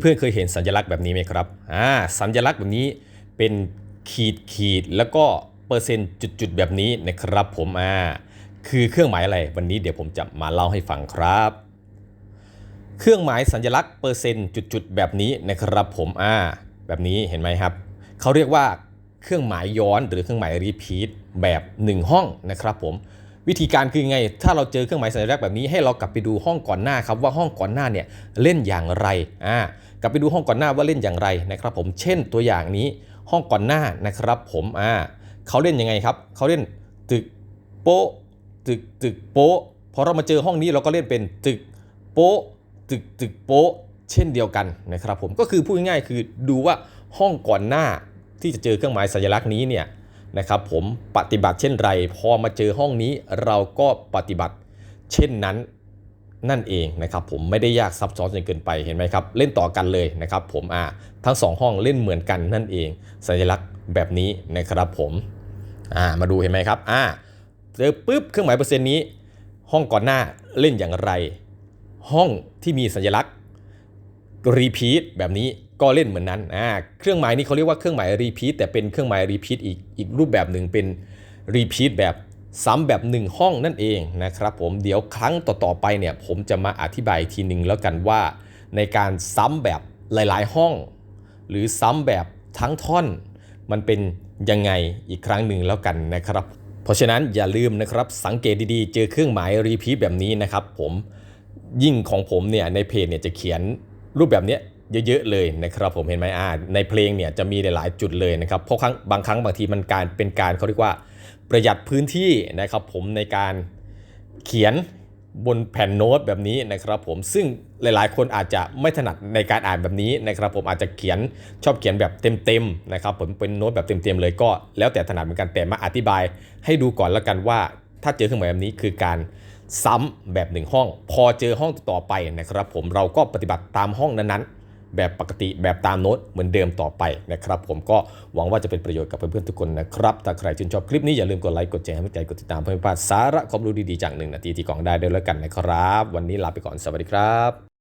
เพื่อนๆเคยเห็นสัญลักษณ์แบบนี้ไหมครับอ่าสัญลักษณ์แบบนี้เป็นขีดขีดแล้วก็เปอร์เซ็นต์จุดๆแบบนี้นะครับผมอ่าคือเครื่องหมายอะไรวันนี้เดี๋ยวผมจะมาเล่าให้ฟังครับ เครื่องหมายสัญลักษณ์เปอร์เซ็นต์จุดๆแบบนี้นะครับผมอ่าแบบนี้เห็นไหมครับเขาเรียกว่าเครื่องหมายย้อนหรือเครื่องหมายรีพีทแบบ 1 ห้องนะครับผม วิธีการคือไง ถ้าเราเจอเครื่องหมายสัญลักษณ์แบบนี้ให้เรากลับไปดูห้องก่อนหน้าครับว่าห้องก่อนหน้าเนี่ยเล่นอย่างไรอ่ากลับไปดูห้องก่อนหน้าว่าเล่นอย่างไรนะครับผมเช่นตัวอย่างนี้ห้องก่อนหน้านะครับผมอ่าเขาเล่นยังไงครับเขาเล่นตึกโป๊ะตึกตึกโป๊ะพอเรามาเจอห้องนี้เราก็เล่นเป็นตึกโป๊ะตึกตึกโป๊ะเช่นเดียวกันนะครับผมก็คือพูดง่ายๆคือดูว่าห้องก่อนหน้าที่จะเจอเครื่องหมายสัญลักษณ์นี้เนี่ย นะครับผมปฏิบัติเช่นไร พอมาเจอห้องนี้เราก็ปฏิบัติเช่นนั้นนั่นเองนะครับผมไม่ได้ยากซับซ้อนจนเกินไปเห็นไหมครับ เล่นต่อกันเลยนะครับผมอ่าทั้งสองห้องเล่นเหมือนกันนั่นเอง สัญลักษณ์แบบนี้นะครับผมอ่ามาดูเห็นไหมครับอ่าเจอปุ๊บเครื่องหมายเปอร์เซ็นต์นี้ ห้องก่อนหน้าเล่นอย่างไร ห้องที่มีสัญลักษณ์ รีพีทแบบนี้ก็เล่นเหมือนนั้นอ่าเครื่องหมายนี้เขาเรียกว่าเครื่องหมายรีพีทแต่เป็นเครื่องหมายรีพีทอีกอีกรูปแบบหนึ่งเป็นรีพีทแบบซ้ำแบบ 1 ห้องนั่นเองนะครับผมเดี๋ยวครั้งต่อๆไปเนี่ยผมจะมาอธิบายทีหนึ่งแล้วกันว่า ในการซ้ำแบบหลายๆ ห้อง หรือซ้ำแบบทั้งท่อน มันเป็นยังไงอีกครั้งหนึ่งแล้วกันนะครับเพราะฉะนั้นอย่าลืมนะครับสังเกตดีๆ เจอเครื่องหมายรีพีทแบบนี้นะครับผมยิ่งของผมเนี่ยในเพจเนี่ยจะเขียน รูปแบบนี้เยอะๆเลยนะครับผมเห็นไหมอ่าในเพลงเนี่ยจะมีหลายๆจุดเลยนะครับเพราะครั้งบางครั้งบางทีมันการเป็นการเขาเรียกว่าประหยัดพื้นที่นะครับผมในการเขียนบนแผ่นโน้ตแบบนี้นะครับผมซึ่งหลายๆ คนอาจจะไม่ถนัดในการอ่านแบบนี้นะครับผมอาจจะเขียนชอบเขียนแบบเต็มๆนะครับผมเป็นโน้ตแบบเต็มๆเลยก็แล้วแต่ถนัดเหมือนกันแต่มาอธิบายให้ดูก่อนแล้วกันว่า ถ้าเจอเครื่องหมายแบบนี้คือการ ซ้ำแบบหนึ่งห้อง พอเจอห้องต่อไปนะครับ ผมเราก็ปฏิบัติตามห้องนั้นๆ แบบปกติแบบตามโน้ตเหมือนเดิมต่อไปนะครับ ผมก็หวังว่าจะเป็นประโยชน์กับเพื่อนๆทุกคนนะครับถ้าใครชื่นชอบคลิปนี้อย่าลืมกดไลค์กดแชร์ให้ใจกดติดตามเพื่อไม่พลาดสาระความรู้ดีๆจากหนึ่งนาทีที่กองได้ด้วยแล้วกันนะครับ วันนี้ลาไปก่อนสวัสดีครับ